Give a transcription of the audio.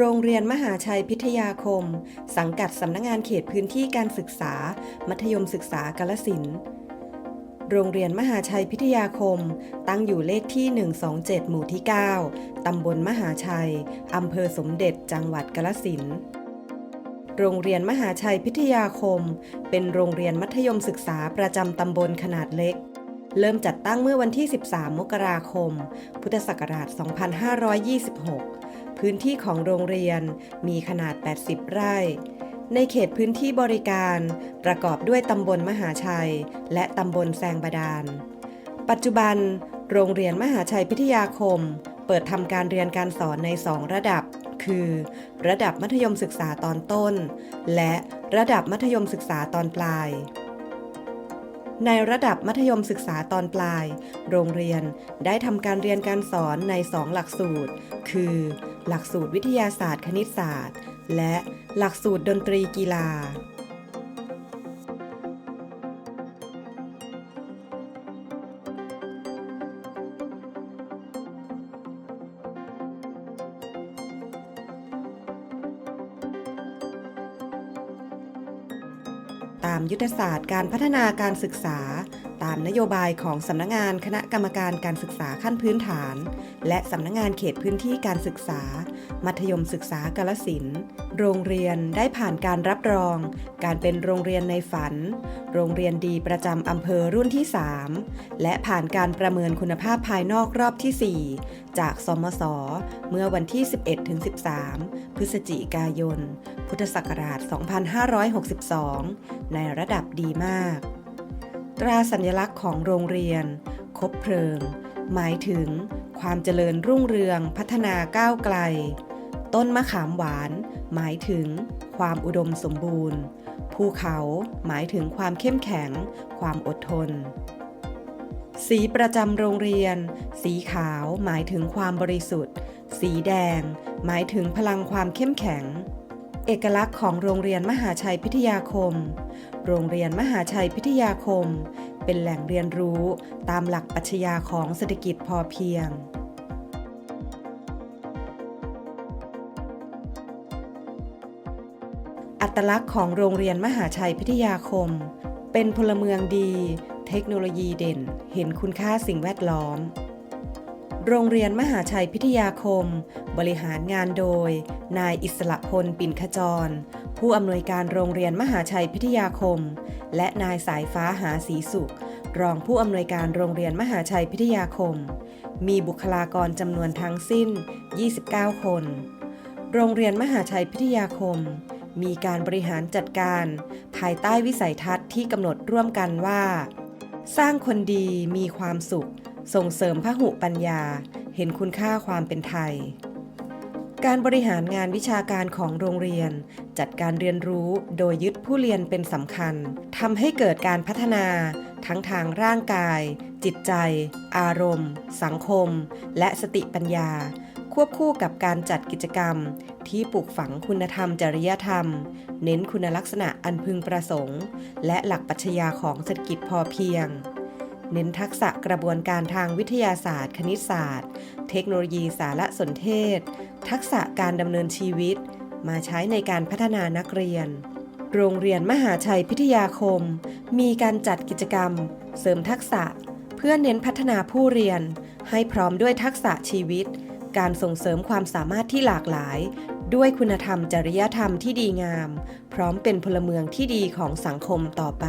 โรงเรียนมหาชัยพิทยาคม สังกัดสำนักงงานเขตพื้นที่การศึกษา มัธยมศึกษากาลสินโรงเรียนมหาชัยพิทยาคม ตั้งอยู่เลขที่ 127 หมู่ที่ 9 ตำบลมหาชัย อำเภอสมเด็จ จังหวัดกาลสินโรงเรียนมหาชัยพิทยาคม เป็นโรงเรียนมัธยมศึกษาประจำตำบลขนาดเล็ก เริ่มจัดตั้งเมื่อวันที่ 13 มกราคม พุทธศักราช 2526 พื้นที่ของโรงเรียนมีขนาด 80 ไร่ ในเขตพื้นที่บริการประกอบด้วยตำบลมหาชัย และตำบลแซงบาดาล ปัจจุบัน โรงเรียนมหาชัยพิทยาคม เปิดทำการเรียนการสอนใน 2 ระดับ คือ ระดับมัธยมศึกษาตอนต้น และระดับมัธยมศึกษาตอนปลาย ในระดับมัธยมศึกษาตอนปลาย โรงเรียนได้ทำการเรียนการสอนใน2หลักสูตร คือ หลักสูตรวิทยาศาสตร์คณิตศาสตร์ และหลักสูตรดนตรีกีฬา ตามยุทธศาสตร์การพัฒนาการศึกษา ตามนโยบายของสำนักงานคณะกรรมการการศึกษาขั้นพื้นฐาน และสำนักงานเขตพื้นที่การศึกษา มัธยมศึกษากาลสินโรงเรียนได้ผ่านการรับรอง การเป็นโรงเรียนในฝัน โรงเรียนดีประจำอำเภอรุ่นที่ 3 และผ่านการประเมินคุณภาพภายนอกรอบที่ 4 จากสมส เมื่อวันที่ 11-13 พฤศจิกายน พุทธศักราช 2562 ในระดับดีมาก ตราสัญลักษณ์ของโรงเรียน คบเพลิง หมายถึงความเจริญรุ่งเรืองพัฒนาก้าวไกล ต้นมะขามหวาน หมายถึงความอุดมสมบูรณ์ ภูเขาหมายถึงความเข้มแข็ง ความอดทน สีประจำโรงเรียน สีขาวหมายถึงความบริสุทธิ์ สีแดง หมายถึงพลังความเข้มแข็ง เอกลักษณ์ของโรงเรียนมหาชัยพิทยาคม โรงเรียนมหาชัยพิทยาคม เป็นแหล่งเรียนรู้ตามหลักปรัชญาของเศรษฐกิจพอเพียง อัตลักษณ์ของโรงเรียนมหาชัยพิทยาคม เป็นพลเมืองดี เทคโนโลยีเด่น เห็นคุณค่าสิ่งแวดล้อม โรงเรียนมหาชัยพิทยาคม บริหารงานโดย นายอิสระพล ปิ่นขจร ผู้อำนวยการโรงเรียนมหาชัยพิทยาคม และนายสายฟ้าหาสีสุข รองผู้อำนวยการโรงเรียนมหาชัยพิทยาคม มีบุคลากรจำนวนทั้งสิ้น 29 คน โรงเรียนมหาชัยพิทยาคม มีการบริหารจัดการ ภายใต้วิสัยทัศน์ที่กำหนดร่วมกันว่า สร้างคนดีมีความสุข ส่งเสริมพหุปัญญา เห็นคุณค่าความเป็นไทย การบริหารงานวิชาการของโรงเรียน จัดการเรียนรู้โดยยึดผู้เรียนเป็นสำคัญทำให้เกิดการพัฒนา ทั้งทางร่างกาย จิตใจ อารมณ์ สังคม และสติปัญญา ควบคู่กับการจัดกิจกรรม ที่ปลูกฝังคุณธรรมจริยธรรม เน้นคุณลักษณะอันพึงประสงค์ และหลักปัชญาของเศรษฐกิจพอเพียง เน้นทักษะกระบวนการทางวิทยาศาสตร์ คณิตศาสตร์ เทคโนโลยีสารสนเทศ ทักษะการดำเนินชีวิต มาใช้ในการพัฒนานักเรียน โรงเรียนมหาชัยพิทยาคม มีการจัดกิจกรรม เสริมทักษะ เพื่อเน้นพัฒนาผู้เรียน ให้พร้อมด้วยทักษะชีวิต การส่งเสริมความสามารถที่หลากหลาย ด้วยคุณธรรมจริยธรรมที่ดีงาม พร้อมเป็นพลเมืองที่ดีของสังคมต่อไป